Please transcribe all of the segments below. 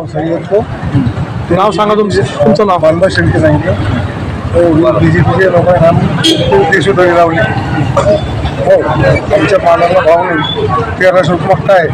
नाव सांगितलं. नाव सांगा तुमचं. तुमचं नाव. बांधा शेळके सांगितलं. हो बी जे पीचे लोकांना देशोधडी लावली हो आमच्या मालाला भाव नाही. तेराशे रुपये मक्का आहे.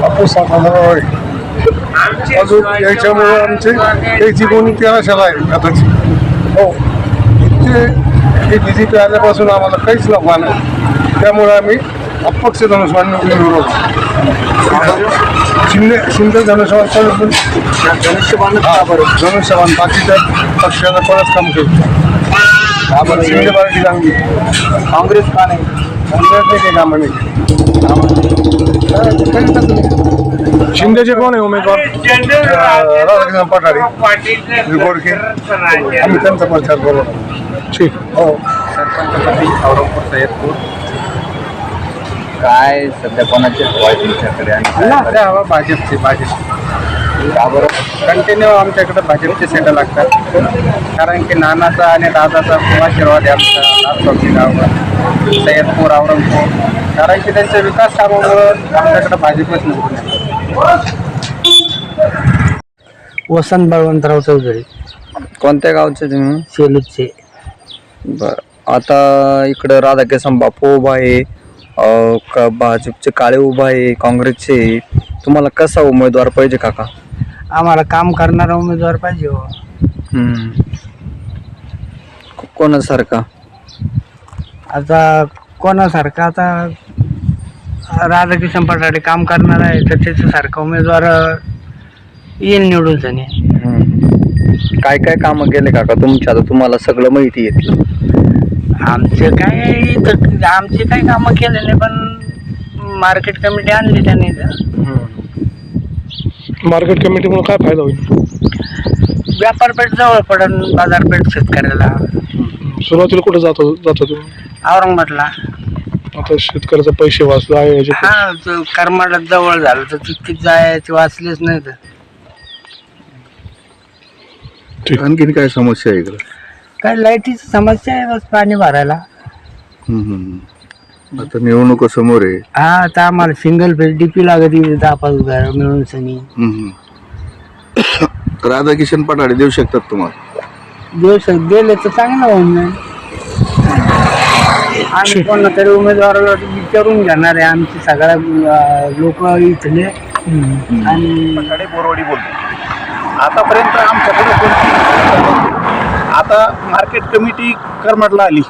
कापूस सात हजार आहे. अजून याच्यामुळे आमचे त्याची कोणी तेराशेला आहे खताची हो इतके हे बी जे पी आल्यापासून आम्हाला काहीच नफा नाही. त्यामुळे आम्ही अपक्ष धनुष्यवान विरोध शिंदे शिंदे धनुष्यवान धनुष्यबाण धनुष्यबाण बाकीच्या पक्षाला कोणच काम केलं शिंदे पार्टी चांगली काँग्रेस का नाही काँग्रेसने काही कामं नाही केली. शिंदेचे कोण आहे उमेदवार अं, राधाकृष्ण पठारे गोडके आम्ही त्यांचा प्रचार करू ठीक हो औरंगपूर सय्यदपूर काय सध्या कोणाचे हवा आहे तुमच्याकडे आणि काय सध्या हवा भाजपची भाजप का बरं? कंटिन्यू आमच्याकडे भाजपचे सेटं लागतात. कारण की नानाचा आणि दादाचा खूप आशीर्वाद आहे आमचा लालबागची गावात सय्यदपूर औरंगपूर. कारण की त्यांच्या विकास कामामुळं आमच्याकडे भाजपच निवडून. वसंत बळवंतराव चौधरी. कोणत्या गावचे तुम्ही? सेलूचे. बर. आता इकडं राधाकिसन बापू उभा आहे. का भाजपचे काळे उभा आहे काँग्रेसचे तुम्हाला कसा उमेदवार पाहिजे काका? आम्हाला काम करणारा उमेदवार पाहिजे हो. हम्म. को- कोणासारखा? आता कोणासारखा आता राधाकिशन पठाडे काम करणार आहे तर त्याच्यासारखा उमेदवार अं, येईल निवडून हम्म. काय काय कामं केले काका तुमच्या आता तुम्हाला सगळं माहिती आहे. आमचे काय इथं आमचे काही कामं केले नाही पण मार्केट कमिटी आणली त्याने इथं. मार्केट कमिटीमुळे काय फायदा होईल? व्यापारपेठ जवळ पडन बाजारपेठ शेतकऱ्याला. सुरुवातीला कुठे जातो जातो तुम्ही औरंगाबादला. आता शेतकऱ्याचे पैसे वाचले आहे याचे हा तो करमाडात जवळ झालं तर तितकीच जायचे वाचलेच नाही तर आणखीन काय समस्या आहे इकडं? काय लाईटीची समस्या आहे बस पाणी भरायला. हम्म, हम्म. आता निवडणूक समोर आहे. हा आता आम्हाला सिंगल फेज डीपी लागत आहे दहा पाच घर मिळून सनी. हम्म. राधाकिशन पठाडे देऊ शकतात तुम्हाला? दिवस दिले तर चांगलं होऊन जाईल. आम्ही कोणा तरी उमेदवाराला विचारून घेणार आहे आमचे सगळ्या लोक इथले. आणि बोरवाडी बोलतो आतापर्यंत आमच्याकडे कोणती आता मार्केट कमिटी करमाडला आली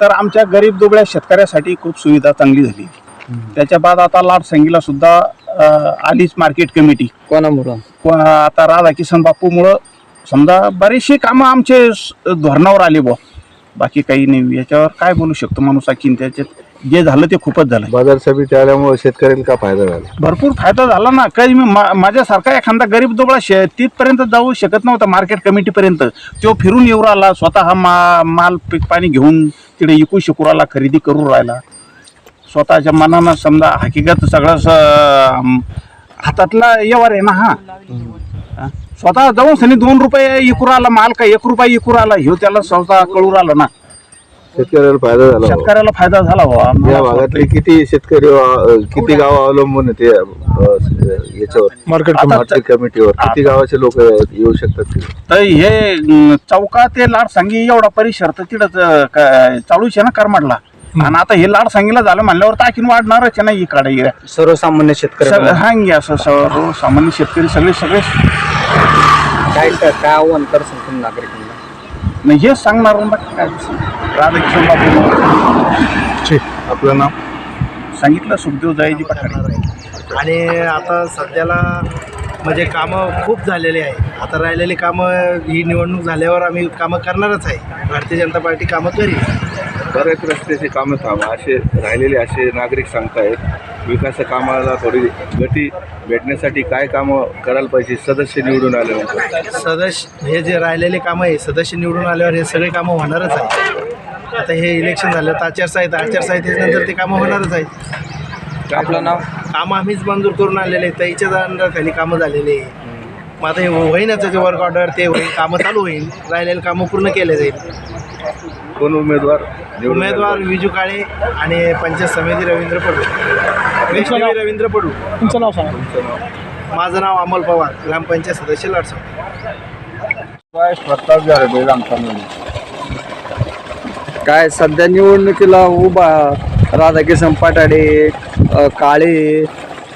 तर आमच्या गरीब दुबळ्या शेतकऱ्यासाठी खूप सुविधा चांगली झाली. त्याच्या बाद आता लाड संगीला सुद्धा अं, आलीच मार्केट कमिटी कोणामुळं? व आता राधा किसन बापूमुळं समजा बरीचशी कामं आमचे स- धोरणावर आले बुवा. बाकी काही नाही याच्यावर काय बोलू शकतो माणूस आणखीन त्याच्यात. जे झालं ते खूपच झालं. बाजार समिती आल्यामुळे शेतकऱ्याला का फायदा झाला? भरपूर फायदा झाला ना. काही मी मा- माझ्यासारखा एखादा गरीब दुबळा शे तिथपर्यंत जाऊ शकत नव्हता मार्केट कमिटीपर्यंत. तो फिरून येऊ राहिला स्वतः मा माल पीक पाणी घेऊन तिकडे विकू शकू राहिला खरेदी करू राहिला. स्वतःच्या मनानं समजा हकीकत सगळं स- अं, हातातला व्यवहार आहे ना हा. हा. स्वतः जाऊन सनी दोन रुपये इकू राहिला माल का एक रुपये इकू राहिला ह्यो त्याला स्वतः कळू राहिला ना. शेतकऱ्याला फायदा झाला. शेतकऱ्याला फायदा झाला या भागातले किती शेतकरी अं, किती गाव अवलंबून आहे ते अं, याच्यावर? मार्केट आता- मार्केट कमिटीवर किती गावाचे लोक येऊ शकतात? तर हे अं, चौका ते लाड सांगी एवढा परिसर तर तिथं चालूच आहे ना करमाडला आणि आता हे लाड सांगीला झालं म्हणल्यावर ताकीन वाढणारच आहे ना इकडे. सर्वसामान्य शेतकरी हांगी असं सर्व सामान्य शेतकरी सगळे सगळे काय काय आव्हान तुम्ही नागरिकांना? नाही हेच सांगणार ना बाकी काय राधाकिशन बाबू ठीक आपलं नाव? सांगितलं सुखदेव जायजी पठारे. आणि आता सध्याला म्हणजे कामं खूप झालेली आहे. आता राहिलेली कामं ही निवडणूक झाल्यावर आम्ही कामं करणारच आहे. भारतीय जनता पार्टी कामं करील. बऱ्याच रस्त्याची कामं थांबा असे राहिलेले असे नागरिक सांगतायत. विकास कामाला थोडी गती भेटण्यासाठी काय कामं करायला पाहिजे? सदस्य निवडून आल्यानंतर. सदस्य हे जे राहिलेले कामं आहे सदस्य निवडून आल्यावर हे सगळे कामं होणारच आहे आता हे इलेक्शन झालं तर आचारसंहिता आचारसंहितेनंतर ते कामं होणारच आहेत. आपलं नाव? कामं आम्हीच मंजूर करून आलेले आहेत. त्याच्या अंडरखाली कामं झालेली आहे मग आता हे होईनच त्याचे वर्क ऑर्डर ते होईल कामं चालू होईल राहिलेले कामं पूर्ण केले जाईल. कोण उमेदवार? उमेदवार विजू काळे आणि पंचायत समिती रवींद्र पडू. वैष्णवी रवींद्र पडू. तुमचं नाव सांगा? तुमचं नाव? माझं नाव अमोल पवार ग्रामपंचायत सदस्य लाडसो. काय सध्या निवडणुकीला उभा राधाकिशन पटाडे काळे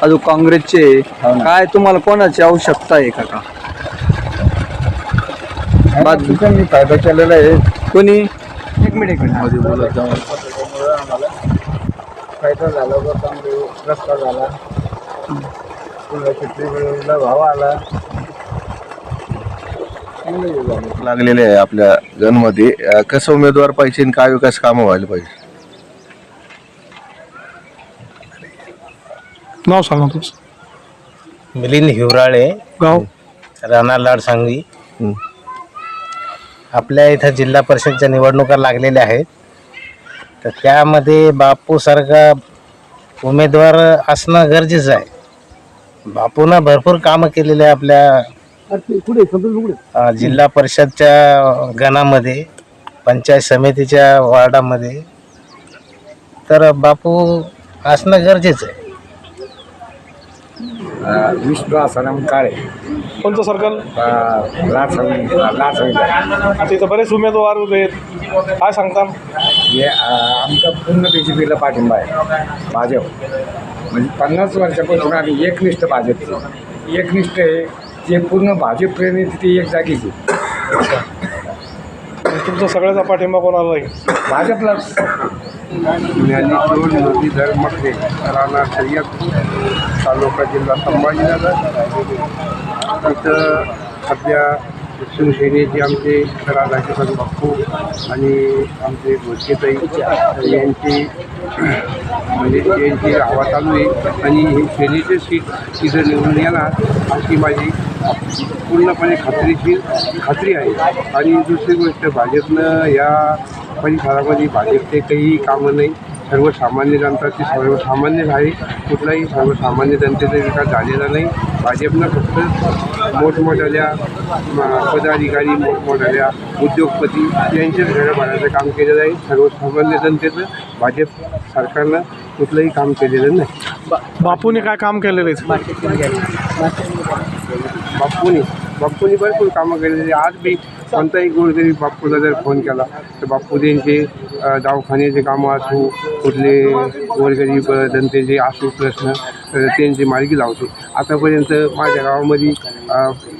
अजून काँग्रेसचे काय तुम्हाला कोणाची आवश्यकता आहे का का त्यांनी फायदा केलेला आहे. कोणी? एक मिनिट एक मिनिट. फायदा झाला चांगले रस्ता झाला. भाव आला. लागलेले आहे आपल्या गणमध्ये अं, कसं उमेदवार पाहिजे आणि काय विकास कामं व्हायला पाहिजे? नाव सांगा तुमचं मिलिंद हिवराळे. गाव? राणा लाड सांगवी. हं. आपल्या इथं जिल्हा परिषदच्या निवडणुका लागलेल्या आहेत. तर त्यामध्ये बापूसारखा उमेदवार असणं गरजेचं आहे. बापूनं भरपूर कामं केलेले आहे आपल्या अ, जिल्हा परिषदच्या गणामध्ये पंचायत समितीच्या वार्डामध्ये. तर बापू असणं गरजेचं आहे. विष्णू आसाराम काळे. कोणतं सर्कल आता इथं बरेच उमेदवार उभे आहेत. काय सांगता हे आमचा पूर्ण बी जे पीला पाठिंबा आहे. भाजप. म्हणजे पन्नास वर्षापासून आम्ही एकनिष्ठ भाजपचे एकनिष्ठ आहे जे पूर्ण भाजप प्रेमी ती एक जागीची तुमचा सगळ्याचा पाठिंबा कोणाला आहे भाजपला. पुण्याली दोन नदी धर्मकडे राणा सय्यद तालुका जिल्हा संभाजीनगर. तिथं सध्या शिवसेनेचे आमचे राधाकिशन बाप्पू आणि आमचे गोष्टीताई यांची म्हणजे यांची हवा चालू आहे. आणि हे सेनेचे सीट तिथं निवडून येणार अशी माझी पूर्णपणे खात्रीची खात्री आहे. आणि दुसरी गोष्ट भाजपनं या परिसरामध्ये भाजपचे काही कामं नाही. सर्वसामान्य जनता ती सर्वसामान्यच आहे कुठलाही सर्वसामान्य जनतेचा विकास झालेला नाही. भाजपनं फक्त मोठमोठ्याल्या म, पदाधिकारी मोठमोठ्याल्या उद्योगपती यांच्याच घरं भरायचं काम केलेलं आहे. सर्वसामान्य जनतेचं भाजप सरकारनं कुठलंही काम केलेलं नाही. बापूने काय काम केलेलं आहे? बाप्पूनी बाप्पूनी भरपूर कामं केलेली आज बी कोणताही गोरगरीब बाप्पूला जर फोन केला तर बाप्पू त्यांचे दवाखान्याचे कामं असू कुठले गोरगरीब जनतेचे असू प्रश्न तर त्यांची मार्गी लावतो. आतापर्यंत माझ्या गावामध्ये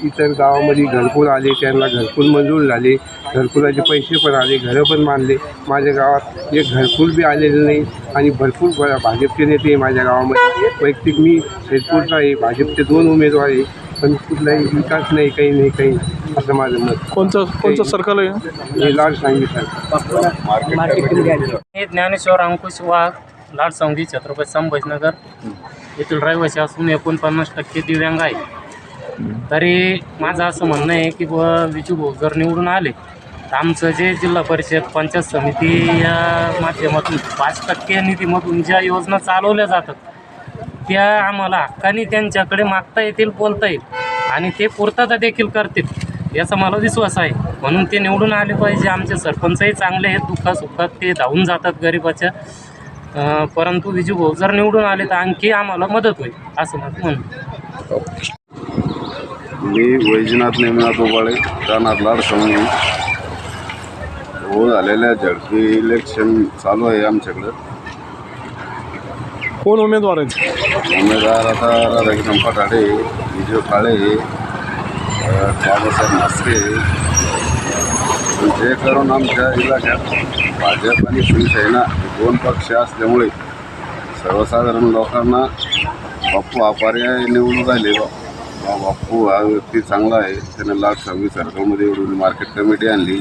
इतर गावामध्ये घरकुल आले त्यांना घरकुल मंजूर झाले घरकुलाचे पैसे पण आले घरं पण मानले माझ्या गावात एक घरकुल बी आलेलं नाही आणि भरपूर भाजपचे नेते माझ्या गावामध्ये वैयक्तिक मी शेतपूरचा आहे भाजपचे दोन उमेदवार आहे. पण कुठलाही विकास नाही काही नाही काही नाही. असं माझं मत. कोणतं कोणतं सर्कल आहे? हे लाड सांगितलं हे ज्ञानेश्वर अंकुश वाघ लाडसंगी छत्रपती संभाजीनगर येथील रहिवासी असून एकोणपन्नास टक्के दिव्यांग आहे तरी माझं असं म्हणणं आहे की ब विजू भाऊ जर निवडून आले तर आमचं जे जिल्हा परिषद पंचायत समिती या माध्यमातून पाच टक्के निधीमधून ज्या योजना चालवल्या जातात त्या आम्हाला हक्काने त्यांच्याकडे मागता येतील बोलता येईल. आणि ते पूर्तता देखील करतील याचा मला विश्वास आहे. म्हणून ते निवडून आले पाहिजे. आमचे सरपंचही चांगले आहेत. दुःखासुखात ते धावून जातात गरिबाच्या. परंतु विजू भाऊ जर निवडून आले तर आणखी आम्हाला मदत होईल असं माझं म्हणणं मी वैजनाथ नेमनाथ उबाळे राहणार लाड समूह हो झालेल्या झडपी इलेक्शन चालू आहे आमच्याकडं. कोण उमेदवार आहेत? उमेदवार आता राधाकिशन पटाडे विजय काळे अ, बाबासाहेब नासरे जे करून आमच्या इलाक्यात भाजप आणि शिवसेना हे दोन पक्ष असल्यामुळे सर्वसाधारण लोकांना बाप्पू हा पर्याय निवडून राहिले. बा बा- बाप्पू हा व्यक्ती चांगला आहे. त्याने लाख सव्वीस सर्कलमध्ये एवढी मार्केट कमिटी आणली.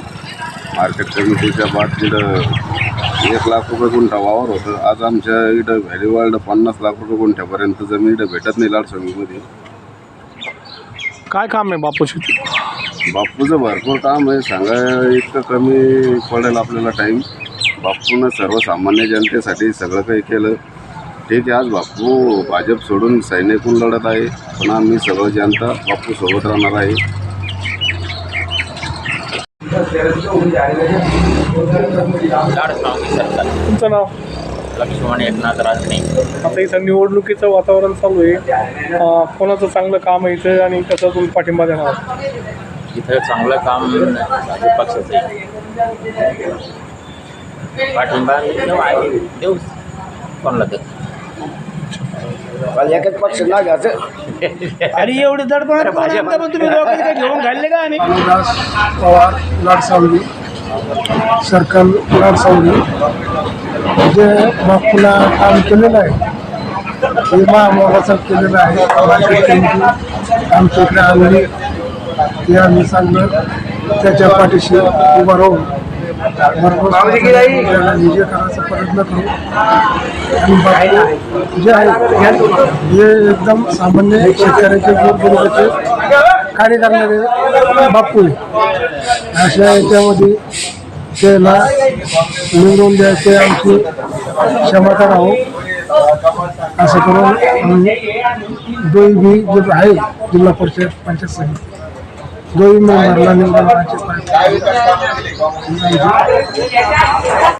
मार्केट कमिटीच्या बाद एक लाख रुपये गुंठा वावर होतं. आज आमच्या इथं व्हॅल्यू पन्नास लाख रुपये गुंठ्यापर्यंत जमीन इथं भेटत नाही लाडसंगीमध्ये काय काम आहे बापूची बाप्पूचं भरपूर काम आहे. सांगा इतकं कमी पडेल आपल्याला टाईम बाप्पूनं सर्वसामान्य जनतेसाठी सगळं काही केलं. ठीक आहे आज बाप्पू भाजप सोडून सैनिकून लढत आहे? पण आम्ही सगळं जनता बाप्पू सोबत राहणार आहे. तुमचं नाव? लक्ष्मण एकनाथ राजणे. आता इथं निवडणुकीचं वातावरण चालू आहे. कोणाचं चांगलं काम आहे इथं आणि कसं तुम्ही पाठिंबा देणार इथं चांगलं काम पक्षाचं आहे. पाठिंबा देऊ. देऊ कोणाला तर आणि एवढी दडपण तुम्ही लोकांनी घेऊन घालले का आणि रामदास पवार लाडसावली सर्कल लाडसावली जे बापूला काम केलेलं आहे हे महामोलाचं केलेलं आहे आमच्या इकडे आणली ते आम्ही चांगलं त्याच्या पाठीशी उभं राहून भरपूर करायचा प्रयत्न करू आणि जे आहेत हे एकदम सामान्य शेतकऱ्याचे गोरगरिबाचे कार्य करणारे बापू आहे. अशा याच्यामध्ये त्याला निवडून द्यायचे आमची क्षमता राहू. असं करून आम्ही दोन बी जे आहे जिल्हा परिषद पंचायत समिती. दोई मेंबरला